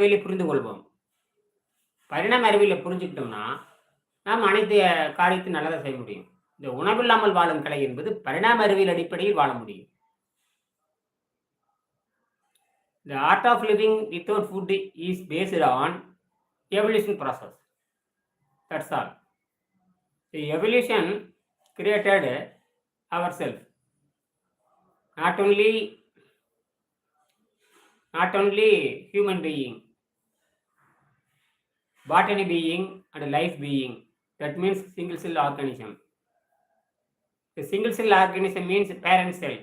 அறிவியலை புரிந்து கொள்வோம் பரிணாம அறிவியலை புரிஞ்சுக்கிட்டோம்னா நாம் அனைத்து காரியத்தையும் நல்லதாக செய்ய முடியும் இந்த உணவில்லாமல் வாழும் கலை என்பது பரிணாம அறிவியல் அடிப்படையில் வாழ முடியும் the art of living without food is based on evolution process that's all the evolution created our self not only not only human being botany being and life being. That means single cell organism. The single cell organism means parent cell.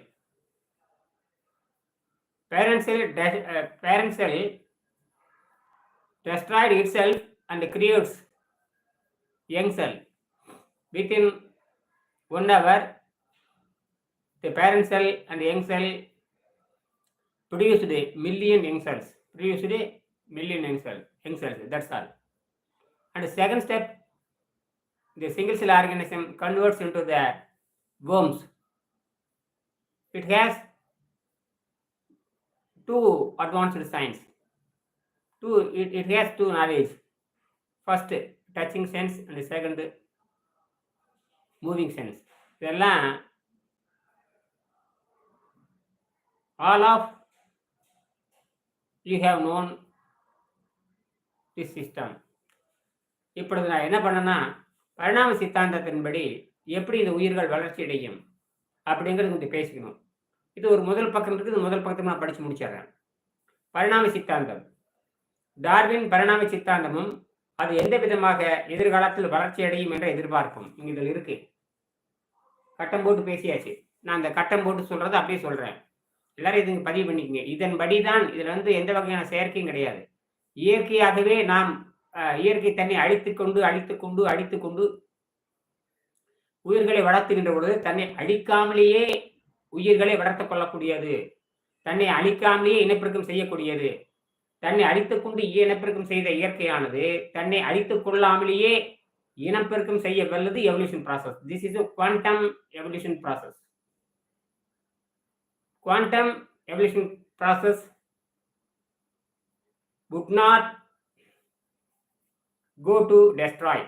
Parent cell, uh, parent cell destroyed itself and creates young cell. Within one hour, the parent cell and young cell produced a million young cells. Produced a million young cells. Young cells. That's all. And the second step, the single cell organism converts into the worms. It has two advanced signs. Two, it, it has two knowledge. First, touching sense, and the second, moving sense. இதெல்லாம் all of you have known this system. இப்பொழுது நான் என்ன பண்ணேன்னா பரிணாம சித்தாந்தத்தின்படி எப்படி இந்த உயிர்கள் வளர்ச்சி அடையும் அப்படிங்கிறது கொஞ்சம் பேசிக்கணும். இது ஒரு முதல் பக்கம் இருக்குது. முதல் பக்கத்தை நான் படித்து முடிச்சிடுறேன். பரிணாம சித்தாந்தம். டார்வின் பரிணாம சித்தாந்தமும் அது எந்த விதமாக எதிர்காலத்தில் வளர்ச்சி அடையும் என்ற எதிர்பார்ப்பும் இங்கே இதில் இருக்கு. கட்டம் போட்டு பேசியாச்சு. நான் அந்த கட்டம் போட்டு சொல்றதை அப்படியே சொல்றேன். எல்லாரும் இதுங்க பதிவு பண்ணிக்கங்க. இதன்படி தான் இதுல வந்து எந்த வகையான செயற்கையும் கிடையாது. இயற்கையாகவே நாம் இயற்கை தன்னை அழித்துக்கொண்டு கொண்டு அழித்துக்கொண்டு கொண்டு உயிர்களை வளர்த்துகின்ற பொழுது தன்னை அழிக்காமலேயே உயிர்களை வளர்த்து கொள்ளக்கூடியது. தன்னை அழிக்காமலேயே இனப்பெருக்கம் செய்யக்கூடியது. தன்னை அழித்துக்கொண்டு இனப்பெருக்கம் செய்த இயற்கையானது தன்னை அழித்துக் கொள்ளாமலேயே இனப்பெருக்கம் செய்ய வல்லது evolution process this is quantum evolution process quantum evolution process would not go to destroy.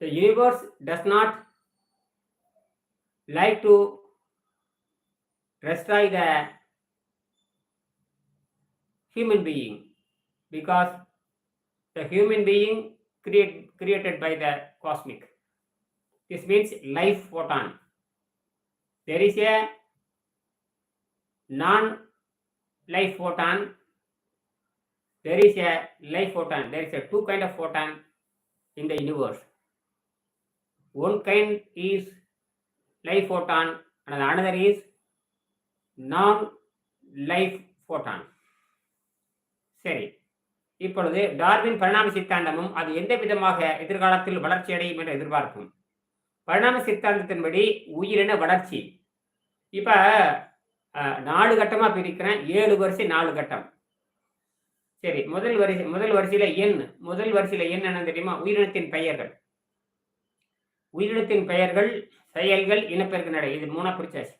The universe does not like to destroy the human being because the human being create, created by the cosmic. This means life photon. There is a non-life photon. There is a life photon. There is a two kind of photon in the universe. One kind is life photon, and another is non-life photon. சரி இப்பொழுது Darwin பரிணாம சித்தாந்தமும் அது எந்த விதமாக எதிர்காலத்தில் வளர்ச்சி அடையும் என்ற எதிர்பார்ப்பும் பரிணாம சித்தாந்தத்தின்படி உயிரின வளர்ச்சி இப்ப அஹ், நாலு கட்டமாக பிரிக்கிறேன். ஏழு வரிசை நாலு கட்டம். சரி முதல் வரிசை முதல் வரிசையில எண். முதல் வரிசையில எண் என்ன தெரியுமா? உயிரினத்தின் பெயர்கள். உயிரினத்தின் பெயர்கள் செயல்கள் இனப்பெருக்க நடை. இது மூணா பிரிச்சாச்சு.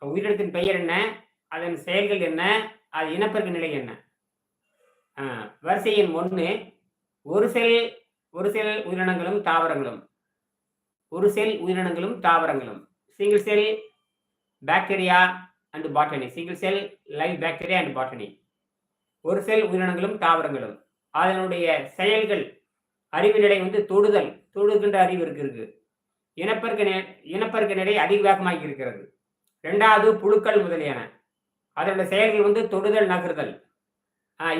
உயிரினத்தின் பெயர் என்ன? அதன் செயல்கள் என்ன? அது இனப்பெருக்க நிலை என்ன? ஆஹ், வரிசை எண் ஒன்று ஒரு செல் ஒரு செல் உயிரினங்களும் தாவரங்களும். ஒரு செல் உயிரினங்களும் தாவரங்களும். Single cell bacteria and botany single cell live bacteria and botany ஒரு செல் உயிரினங்களும் தாவரங்களும். அதனுடைய செயல்கள் அறிவு நிலை வந்து தொடுதல் தொடுகின்ற அறிவு இருக்கு இனப்பெருக்க நி- இனப்பெருக்க நிலை அதிக வேகமாக இருக்கிறது. ரெண்டாவது புழுக்கள் முதலியன. அதனுடைய செயல்கள் வந்து தொடுதல் நகர்தல்.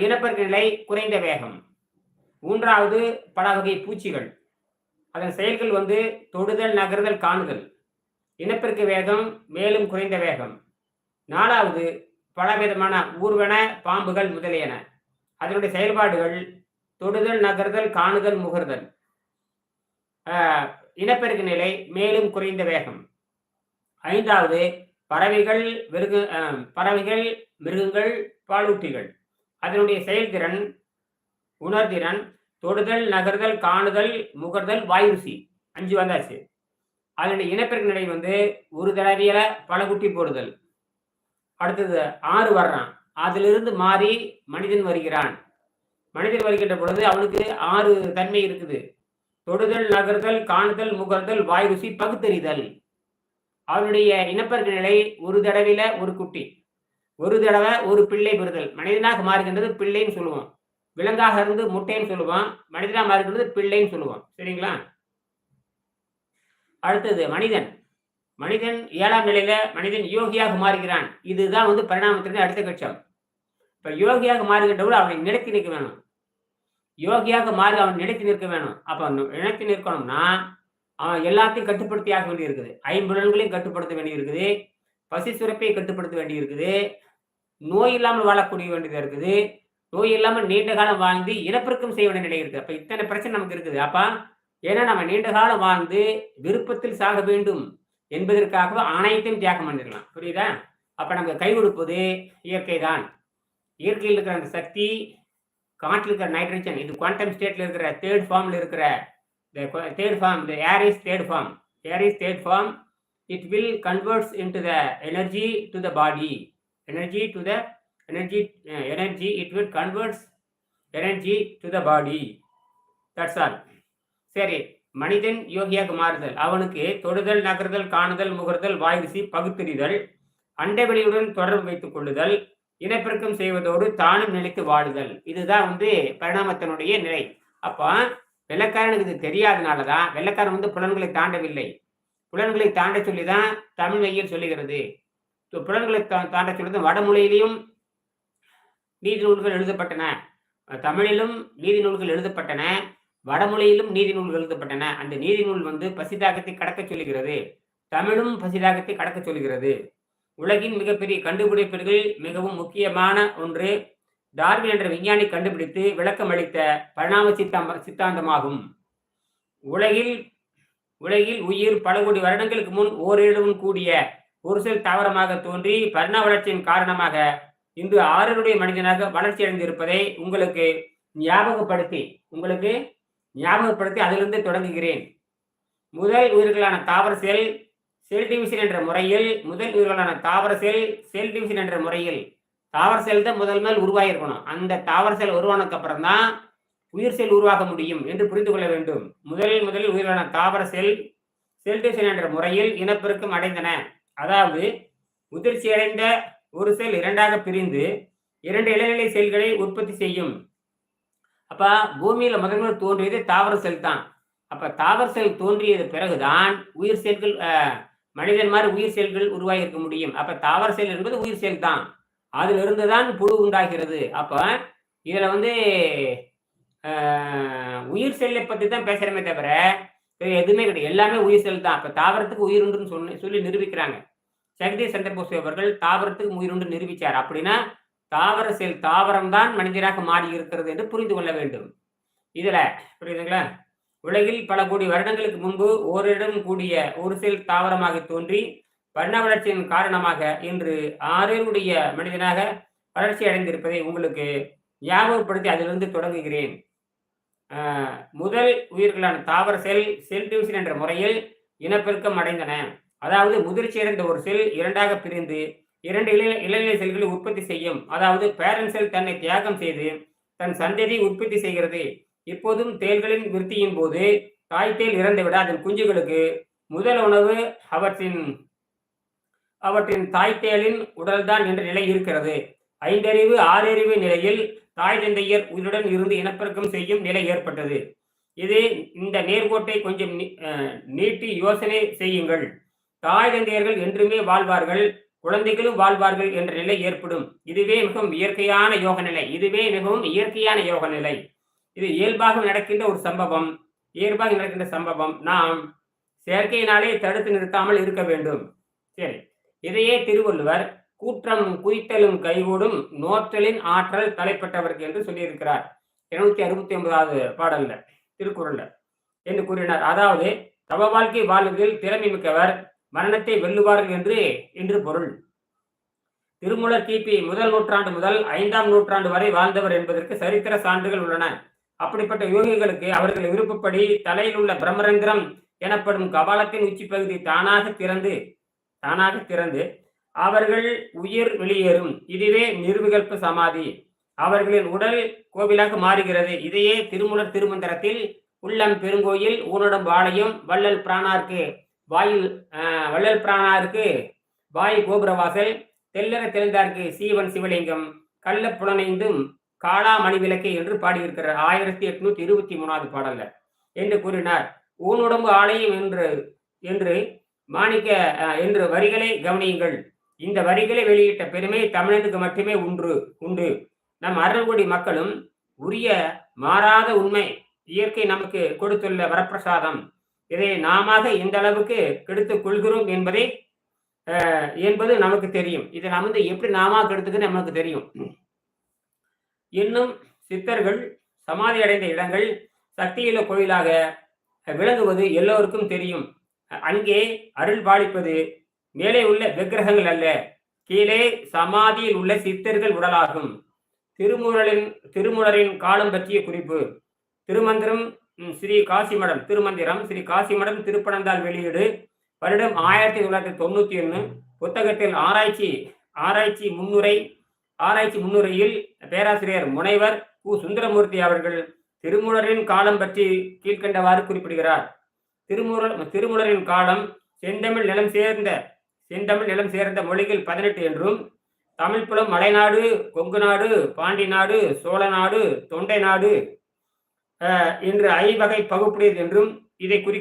இனப்பெருக்க நிலை குறைந்த வேகம். மூன்றாவது பல வகை பூச்சிகள். அதன் செயல்கள் வந்து தொடுதல் நகர்தல் காணுதல். இனப்பெருக்க வேகம் மேலும் குறைந்த வேகம். நாலாவது பலவிதமான ஊர்வன பாம்புகள் முதலியன. அதனுடைய செயல்பாடுகள் தொடுதல் நகர்தல் காணுதல் முகர்தல். இனப்பெருக்க நிலை மேலும் குறைந்த வேகம். ஐந்தாவது பறவைகள் மிருக பறவைகள் மிருகங்கள் பாலூட்டிகள். அதனுடைய செயல்திறன் உணர்திறன் தொடுதல் நகர்தல் காணுதல் முகர்தல் வாயுசி அஞ்சு வந்தாச்சு. அதனுடைய இனப்பெருக்க நிலை வந்து ஒரு தடவையில பல குட்டி போடுதல். அடுத்தது ஆறு வர்றான். அதிலிருந்து மாறி மனிதன் வருகிறான். மனிதன் வருகின்ற பொழுது அவனுக்கு ஆறு தன்மை இருக்குது. தொடுதல் நகர்தல் காணுதல் முகர்தல் வாய் ருசி பகுத்தறிதல். அவனுடைய இனப்பெருக்க நிலை ஒரு தடவையில ஒரு குட்டி ஒரு தடவை ஒரு பிள்ளை பெறுதல். மனிதனாக மாறுகின்றது பிள்ளைன்னு சொல்லுவோம். விலங்காக இருந்து முட்டைன்னு சொல்லுவோம் மனிதனாக மாறுகின்றது பிள்ளைன்னு சொல்லுவோம். சரிங்களா? அடுத்தது மனிதன். மனிதன் ஏழாம் நிலையில மனிதன் யோகியாக மாறுகிறான். இதுதான் வந்து பரிணாமத்திற்கு அடுத்த கட்சம். இப்ப யோகியாக மாறுகின்றவர்கள் அவனை நிலைத்து நிற்க வேணும். யோகியாக மாறி அவன் நிலைத்து நிற்க வேணும். அப்ப நிலைத்து நிற்கணும்னா அவன் எல்லாத்தையும் கட்டுப்படுத்தி ஆக வேண்டி இருக்குது ஐம்புலன்களையும் கட்டுப்படுத்த வேண்டி இருக்குது பசி சுரப்பை கட்டுப்படுத்த வேண்டி இருக்குது நோய் இல்லாமல் வாழக்கூடிய வேண்டியதாக இருக்குது. நோய் இல்லாமல் நீண்ட காலம் வாழ்ந்து இனப்பெருக்கம் செய்ய வேண்டிய நிலை இருக்குது. அப்ப இத்தனை பிரச்சனை நமக்கு இருக்குது. அப்ப ஏன்னா நம்ம நீண்ட காலம் வாழ்ந்து விருப்பத்தில் சாக வேண்டும். என்பதற்காக ஆணையத்தையும் தியாகம் பண்ணிடலாம் புரியுதா அப்போ நமக்கு கை கொடுப்பது இயற்கை தான் இயற்கையில் இருக்கிற அந்த சக்தி காற்றில் இருக்கிற நைட்ரஜன் இது குவாண்டம் ஸ்டேட்டில் இருக்கிற தேர்ட் ஃபார்ம்ல இருக்கிற third form the air is third form air is third form it will converts into the energy to the body energy to the energy energy it will converts energy to the body that's all சரி மனிதன் யோகியாக மாறுதல் அவனுக்கு தொடுதல் நகர்தல் காணுதல் முகர்தல் வாய் பகுத்தறிதல் அண்டவெளியுடன் தொடர்பு வைத்துக் கொள்ளுதல் இனப்பெருக்கம் செய்வதோடு தானும் நிலைத்து வாழுதல். இதுதான் வந்து பரிணாமத்தினுடைய நிலை. அப்போ வெள்ளக்காரனுக்கு இது தெரியாதனால தான் வெள்ளக்காரன் வந்து புலன்களை தாண்டவில்லை. புலன்களை தாண்ட சொல்லிதான் தமிழ் மையில் சொல்லுகிறது. புலன்களை தா- தாண்ட சொல்லிதான் வடமொழியிலையும் நீதி நூல்கள் எழுதப்பட்டன. தமிழிலும் நீதி நூல்கள் எழுதப்பட்டன. வடமொழியிலும் நீதி நூல்கள் எழுதப்பட்டன. அந்த நீதி நூல் வந்து பசிதாகத்தை கடக்க சொல்லுகிறது. தமிழும் பசிதாகத்தை கடக்க சொல்கிறது உலகின் மிகப்பெரிய கண்டுபிடிப்புகள் மிகவும் முக்கியமான ஒன்று டார்வின் என்ற விஞ்ஞானி கண்டுபிடித்து விளக்கம் அளித்த பரிணாம சித்தாந்த சித்தாந்தமாகும். உலகில் உலகில் உயிர் பல கோடி வருடங்களுக்கு முன் ஓரிடமும் கூடிய ஒரு சில தாவரமாக தோன்றி பரிணாம வளர்ச்சியின் காரணமாக இன்று ஆறனுடைய மனிதனாக வளர்ச்சி அடைந்திருப்பதை உங்களுக்கு ஞாபகப்படுத்தி உங்களுக்கு ஞாபகப்படுத்தி அதிலிருந்து தொடங்குகிறேன். முதல் உயிர்களான தாவர செல் செல் டிவிஷன் என்ற முறையில் முதல் உயிர்களான தாவர செல் செல் டிவிஷன் என்ற முறையில். தாவர செல் தான் முதல் மேல் உருவாகிருக்கணும் அந்த தாவர செல் உருவானதுக்கு அப்புறம் தான் உயிர் செல் உருவாக முடியும் என்று புரிந்து கொள்ள வேண்டும். முதலில் முதலில் உயிரான தாவர செல் செல் டிவிஷன் என்ற முறையில் இனப்பெருக்கம் அடைந்தன. அதாவது முதிர்ச்சியடைந்த ஒரு செல் இரண்டாக பிரிந்து இரண்டு இளநிலை செல்களை உற்பத்தி செய்யும். அப்போ பூமியில் முதல் முதல் தோன்றியது தாவர செல் தான். அப்போ தாவர செல் தோன்றியது பிறகுதான் உயிர் செல்கள் மனிதன் மாதிரி உயிர் செல்கள் உருவாகி இருக்க முடியும். அப்போ தாவர செல் என்பது உயிர் செல் தான். அதிலிருந்து தான் புழு உண்டாகிறது. அப்போ இதில் வந்து உயிர் செல்லை பற்றி தான் பேசுகிறமே தவிர எதுவுமே கிடையாது. எல்லாமே உயிர் செல் தான். அப்போ தாவரத்துக்கு உயிர் உண்டுன்னு சொல்லி சொல்லி நிரூபிக்கிறாங்க. ஜெகதீஷ் சந்திரபோஸ் அவர்கள் தாவரத்துக்கு உயிர் உண்டு நிரூபிச்சார். அப்படின்னா தாவர செல் தாவரம் தான் மனிதராக மாறி இருக்கிறது என்று புரிந்து கொள்ள வேண்டும். இதுல புரியுதுங்களா? உலகில் பல கோடி வருடங்களுக்கு முன்பு ஓரிடம் கூடிய ஒரு செல் தாவரமாக தோன்றி வர்ண வளர்ச்சியின் காரணமாக இன்று ஆறினுடைய மனிதனாக வளர்ச்சி அடைந்திருப்பதை உங்களுக்கு ஞாபகப்படுத்தி அதிலிருந்து தொடங்குகிறேன். முதல் உயிர்களான தாவர செல் செல் டிவிஷன் என்ற முறையில் இனப்பெருக்கம் அடைந்தன. அதாவது முதிர்ச்சி அடைந்த ஒரு செல் இரண்டாக பிரிந்து இரண்டு இள இளநிலை செல்களை உற்பத்தி செய்யும். அதாவது பேரன் செல் தன்னை தியாகம் செய்து தன் சந்ததியை உற்பத்தி செய்கிறது. இப்போதும் தேள்களின் விருத்தியின் போது தாய் தேள் இறந்துவிட அதன் குஞ்சுகளுக்கு முதல் உணவு அவற்றின் அவற்றின் தாய் தேளின் உடல்தான் என்ற நிலை இருக்கிறது. ஐந்தறிவு ஆறறிவு நிலையில் தாய் தந்தையர் உயிருடன் இருந்து இனப்பெருக்கம் செய்யும் நிலை ஏற்பட்டது. இது இந்த நேர்கோட்டை கொஞ்சம் நீ- நீட்டி யோசனை செய்யுங்கள். தாய் தந்தையர்கள் என்றுமே வாழ்வார்கள். குழந்தைகளும் வாழ்வார்கள் என்ற நிலை ஏற்படும். இதுவே மிகவும் இயற்கையான யோக நிலை. இதுவே மிகவும் இயற்கையான யோக நிலை. இது இயல்பாக நடக்கின்ற ஒரு சம்பவம். இயல்பாக நடக்கின்ற சம்பவம். நாம் செயற்கையினாலே தடுத்து நிறுத்தாமல் இருக்க வேண்டும். சரி. இதையே திருவள்ளுவர் கூற்றம் குய்த்தலும் கைகூடும் நோற்றலின் ஆற்றல் தலைப்பட்டவருக்கு என்று சொல்லியிருக்கிறார். இருநூத்தி அறுபத்தி ஒன்பதாவது பாடல்ல திருக்குறள்ல. என்று கூறினார். அதாவது தவ வாழ்க்கை வாழ்வதில் திறமை மிக்கவர் மரணத்தை வெல்லுவார்கள் என்று என்று பொருள். திருமூலர் கிபி முதல் நூற்றாண்டு முதல் ஐந்தாம் நூற்றாண்டு வரை வாழ்ந்தவர் என்பதற்கு சரித்திர சான்றுகள் உள்ளன. அப்படிப்பட்ட யோகிகளுக்கு அவர்கள் விருப்பப்படி தலையில் உள்ள பிரம்மரந்திரம் எனப்படும் கபாலத்தின் உச்சி பகுதி தானாக திறந்து தானாக திறந்து அவர்கள் உயிர் வெளியேறும். இதுவே நிர்விகல்ப சமாதி. அவர்களின் உடல் கோவிலாக மாறுகிறது. இதையே திருமுலர் திருமந்திரத்தில் உள்ளம் பெருங்கோயில் ஊனடம் வாழையும் வள்ளல் பிராணார்க்கு வாயில் வள்ளல் பிராணாருக்கு வாய் கோபுரவாசல் தெல்லற தெளிந்தார்க்கு சீவன் சிவலிங்கம் கள்ள புலனைந்தும் காளா மணிவிளக்கே என்று பாடியிருக்கிறார் ஆயிரத்தி எட்நூத்தி இருபத்தி மூணாவது பாடல்ல. என்று கூறினார். ஊனுடம்பு ஆலயம் என்று என்று மாணிக்க என்று வரிகளை கவனியுங்கள். இந்த வரிகளை வெளியிட்ட பெருமை தமிழனுக்கு மட்டுமே உண்டு உண்டு. நம் அருள்குடி மக்களும் உரிய மாறாத உண்மை இயற்கை நமக்கு கொடுத்துள்ள வரப்பிரசாதம். இதை நாம எந்த அளவுக்கு கெடுத்துக் கொள்கிறோம் என்பதை என்பது நமக்கு தெரியும். இதை நாம் வந்து எப்படி நாம கெடுத்துக்கிறது நமக்கு தெரியும். இன்னும் சித்தர்கள் சமாதி அடைந்த இடங்கள் சக்தியில கோயிலாக விளங்குவது எல்லோருக்கும் தெரியும். அங்கே அருள் பாலிப்பது மேலே உள்ள விக்கிரகங்கள் அல்ல. கீழே சமாதியில் உள்ள சித்தர்கள் உடலாகும். திருமூரலின் திருமூலரின் காலம் பற்றிய குறிப்பு. திருமந்திரம் ஸ்ரீ காசிமடம் திருமந்திரம் ஸ்ரீ காசிமடம் திருப்பனந்தாள் வெளியீடு வருடம் ஆயிரத்தி தொள்ளாயிரத்தி தொண்ணூத்தி ஒன்று புத்தகத்தில் ஆராய்ச்சி ஆராய்ச்சி முன்னுரை ஆராய்ச்சி முன்னுரையில் பேராசிரியர் முனைவர் கு. சுந்தரமூர்த்தி அவர்கள் திருமுலரின் காலம் பற்றி கீழ்க்கண்டவாறு குறிப்பிடுகிறார். திருமூலர் திருமுலரின் காலம் செந்தமிழ் நிலம் சேர்ந்த செந்தமிழ் நிலம் சேர்ந்த மொழிகள் பதினெட்டு என்றும் தமிழ்ப்புலம் மலைநாடு கொங்கு நாடு பாண்டி நாடு சோழ நாடு தொண்டை நாடு இன்று என்று ஐவகை பகுப்புடையது என்றும் இதை குறி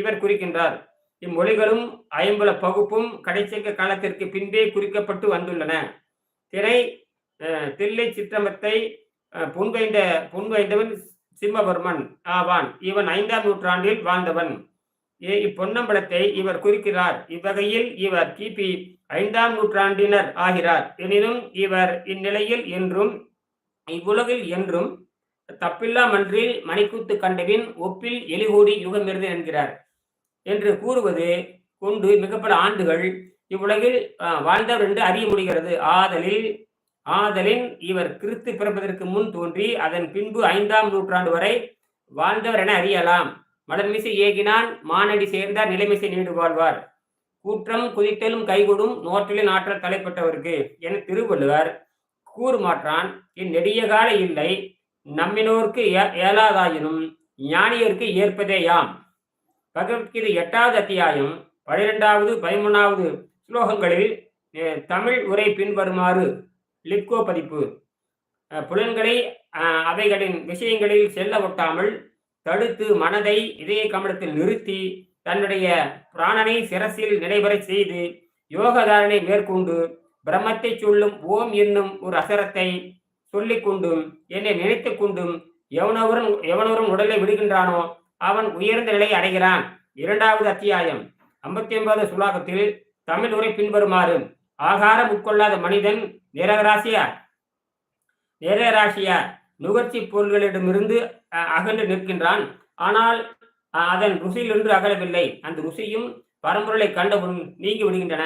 இவர் குறிக்கின்றார். இம்மொழிகளும் ஐம்பல பகுப்பும் கடைச்சங்க காலத்திற்கு பின்பே குறிக்கப்பட்டு வந்துள்ளன. திரை தில்லை சிற்றம்பத்தை புன்வைந்த புன்வைந்தவன் சிம்மவர்மன் ஆவான். இவன் ஐந்தாம் நூற்றாண்டில் வாழ்ந்தவன். இப்பொன்னம்பலத்தை இவர் குறிக்கிறார். இவ்வகையில் இவர் கிபி ஐந்தாம் நூற்றாண்டினர் ஆகிறார். எனினும் இவர் இந்நிலையில் என்றும் இவ்வுலகில் என்றும் தப்பில்லா மன்றில் மணிக்கூத்து கண்டவின் ஒப்பில் எலிகூடி யுகமிருது என்கிறார். என்று கூறுவது கொண்டு மிகப்பல ஆண்டுகள் இவ்வுலகில் வாழ்ந்தவர் என்று அறிய முடிகிறது. ஆதலில் ஆதலின் இவர் கிறிஸ்து பிறப்பதற்கு முன் தோன்றி அதன் பின்பு ஐந்தாம் நூற்றாண்டு வரை வாழ்ந்தவர் என அறியலாம். மலர்மிசை ஏகினான் மானடி சேர்ந்தார் நிலைமிசை நீடு வாழ்வார். கூற்றம் குதித்தலும் கைகூடும் நோற்றலின் ஆற்றல் தலைப்பட்டவருக்கு என திருவள்ளுவர் கூறுமாற்றான் இந்நெடிய கால இல்லை நம்மினோர்க்கு ஏ- ஏலாதாயினும் ஞானியருக்கு ஏற்பதேயாம். பகவத்கீதை எட்டாவது அத்தியாயம் பனிரெண்டாவது பதிமூணாவது ஸ்லோகங்களில் தமிழ் உரை பின்வருமாறு லிப்கோ பதிப்பு. புலன்களை அவைகளின் விஷயங்களில் செல்ல ஒட்டாமல் தடுத்து மனதை இதய கமலத்தில் நிறுத்தி தன்னுடைய பிராணனை சிரசில் நிலைபெறச் செய்து யோகதாரனை மேற்கொண்டு பிரம்மத்தை சொல்லும் ஓம் என்னும் ஒரு அசரத்தை சொல்லிக் கொண்டும் என்னை நினைத்துக் கொண்டும் எவனவரும் எவனவரும் உடலை விடுகின்றானோ அவன் உயர்ந்த நிலையை அடைகிறான். இரண்டாவது அத்தியாயம். ஐம்பத்தி ஒன்பது சுலாகத்தில் தமிழ் உரை பின்வருமாறு ஆகாரம் உட்கொள்ளாத மனிதன் நிரகராசியா நிரராசியா நுகர்ச்சி பொருள்களிடமிருந்து அகன்று நிற்கின்றான். ஆனால் அதன் ருசியிலிருந்து அகலவில்லை. அந்த ருசியும் பரம்பொருளை கண்டவுடன் நீங்கி விடுகின்றன.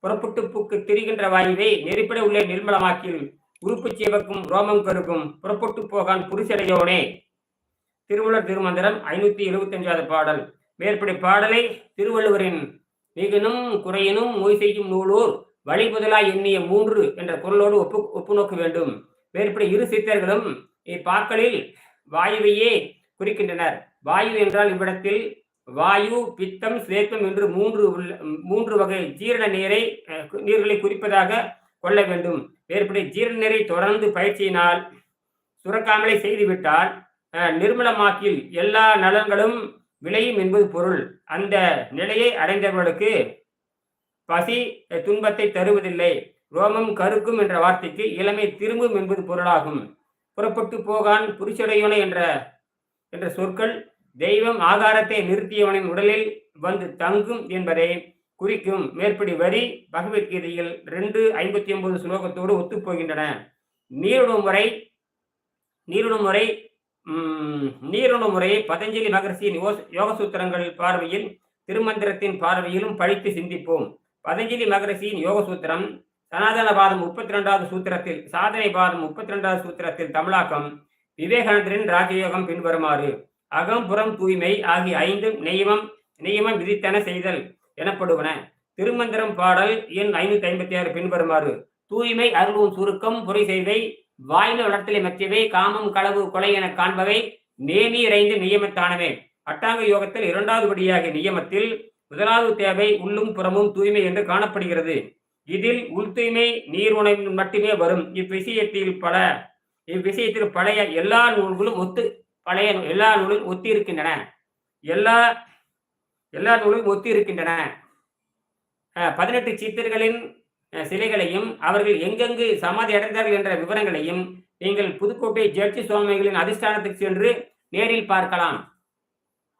புறப்பட்டு பூக்கு திரிகின்ற வாயுவை நெருப்பிட உள்ளே நிர்மலமாக்கி உறுப்பு சேவக்கும் ரோமம் கருக்கும் புறப்பட்டு போகான் புருஷரையோனே திருவள்ளுவர் திருமந்திரம் ஐநூத்தி எழுபத்தி அஞ்சாவது பாடல். மேற்படி பாடலை திருவள்ளுவரின் மிகுனும் குறையினும் மொய் செய்யும் நூலோர் வழிபுதலா எண்ணிய மூன்று என்ற குரலோடு ஒப்பு ஒப்பு நோக்க வேண்டும். மேற்படி இரு சித்தர்களும் இப்பாக்களில் வாயுவையே குறிக்கின்றனர். வாயு என்றால் இவ்விடத்தில் வாயு பித்தம் சேத்தம் என்று மூன்று உள்ள- மூன்று வகை ஜீரண நீரை நீர்களை குறிப்பதாக கொள்ள வேண்டும். மேற்படி ஜீரணரை தொடர்ந்து பயிற்சியினால் சுரக்காமலை செய்துவிட்டால் நிர்மலமாக்கில் எல்லா நலன்களும் விளையும் என்பது பொருள். அந்த நிலையை அடைந்தவர்களுக்கு பசி துன்பத்தை தருவதில்லை. ரோமம் கருக்கும் என்ற வார்த்தைக்கு இளமை திரும்பும் என்பது பொருளாகும். புறப்பட்டு போகான் புரிச்சடையோனை என்ற என்ற சொற்கள் தெய்வம் ஆகாரத்தை நிறுத்தியவனின் உடலில் வந்து தங்கும் என்பதை. குறிக்கும் மேற்படி வரி பகவத்கீதையில் ரெண்டு ஐம்பத்தி ஒன்பது ஸ்லோகத்தோடு ஒத்துப்போகின்றன. நீருடும் முறை நீருடும் முறை ம், நீருணும் முறையை பதஞ்சலி மகர்ஷியின் யோக யோக சூத்திரங்கள் பார்வையில் திருமந்திரத்தின் பார்வையிலும் படித்து சிந்திப்போம். பதஞ்சலி மகரிஷியின் யோக சூத்திரம் சனாதன பாதம் முப்பத்தி ரெண்டாவது சூத்திரத்தில் சாதனை பாதம் முப்பத்தி ரெண்டாவது சூத்திரத்தில் தமிழாக்கம் விவேகானந்தரின் ராஜயோகம் பின்வருமாறு அகம் புறம் தூய்மை ஆகிய ஐந்தும் நியமம் நியமம் விதித்தன செய்தல். எனப்படுவன. திருமந்திரம் பாடல் எண் ஐநூத்தி ஐம்பத்தி ஆறு பின்வருமாறு. தூய்மை அருளும் சுருக்கம் பொறை செய்வை வாய்மை வளர்த்தலை மத்தியவை காமம் களவு கொலை என காண்பவை நேமி இறைந்து நியமத்தானவே. அட்டாங்க யோகத்தில் இரண்டாவது படியாக நியமத்தில் முதலாவது தேவை உள்ளும் புறமும் தூய்மை என்று காணப்படுகிறது. இதில் உள் தூய்மை நீர் உணவு மட்டுமே வரும். இவ்விஷயத்தில் பல இவ்விஷயத்தில் பழைய எல்லா நூல்களும் ஒத்து பழைய எல்லா நூலும் ஒத்தி இருக்கின்றன எல்லா எல்லா நூலும் ஒத்தி இருக்கின்றன பதினெட்டு சித்தர்களின் சிலைகளையும் அவர்கள் எங்கெங்கு சமாதி அடைந்தார்கள் என்ற விவரங்களையும் நீங்கள் புதுக்கோட்டை ஜட்ஜி சுவாமிகளின் அதிஷ்டானத்துக்கு சென்று நேரில் பார்க்கலாம்.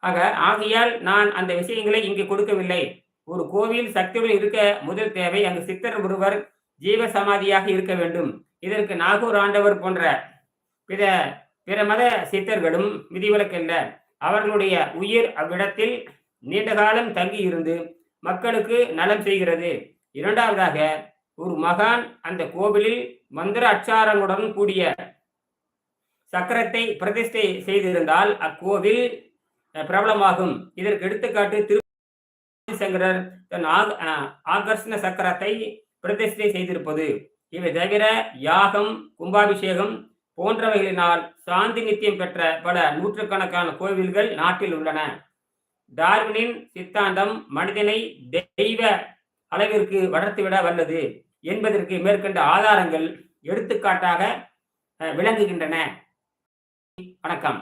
ஆக ஆகையால் நான் அந்த விஷயங்களை இங்கு கொடுக்கவில்லை. ஒரு கோவில் சக்தியுடன் இருக்க முதல் தேவை அங்கு சித்தர் ஒருவர் ஜீவ சமாதியாக இருக்க வேண்டும். இதற்கு நாகூர் ஆண்டவர் போன்ற பிற பிற மத சித்தர்களும் விதிவிலக்கல்ல. அவர்களுடைய உயிர் அவ்விடத்தில் நீண்ட காலம் தங்கி இருந்து மக்களுக்கு நலம் செய்கிறது. இரண்டாவதாக ஒரு மகான் அந்த கோவிலில் மந்திர அச்சாரங்களுடன் கூடிய சக்கரத்தை பிரதிஷ்டை செய்திருந்தால் அக்கோவில் பிரபலமாகும். இதற்கு எடுத்துக்காட்டு திரு சங்கரர் தன் ஆக- ஆகர்ஷண சக்கரத்தை பிரதிஷ்டை செய்திருப்பது. இவை தவிர யாகம் கும்பாபிஷேகம் போன்றவைகளினால் சாந்தி நித்தியம் பெற்ற பல நூற்றுக்கணக்கான கோவில்கள் நாட்டில் உள்ளன. டார்வினின் சித்தாந்தம் மனிதனை தெய்வ அளவிற்கு வளர்த்துவிட வல்லது என்பதற்கு மேற்கண்ட ஆதாரங்கள் எடுத்துக்காட்டாக அஹ், விளங்குகின்றன. வணக்கம்.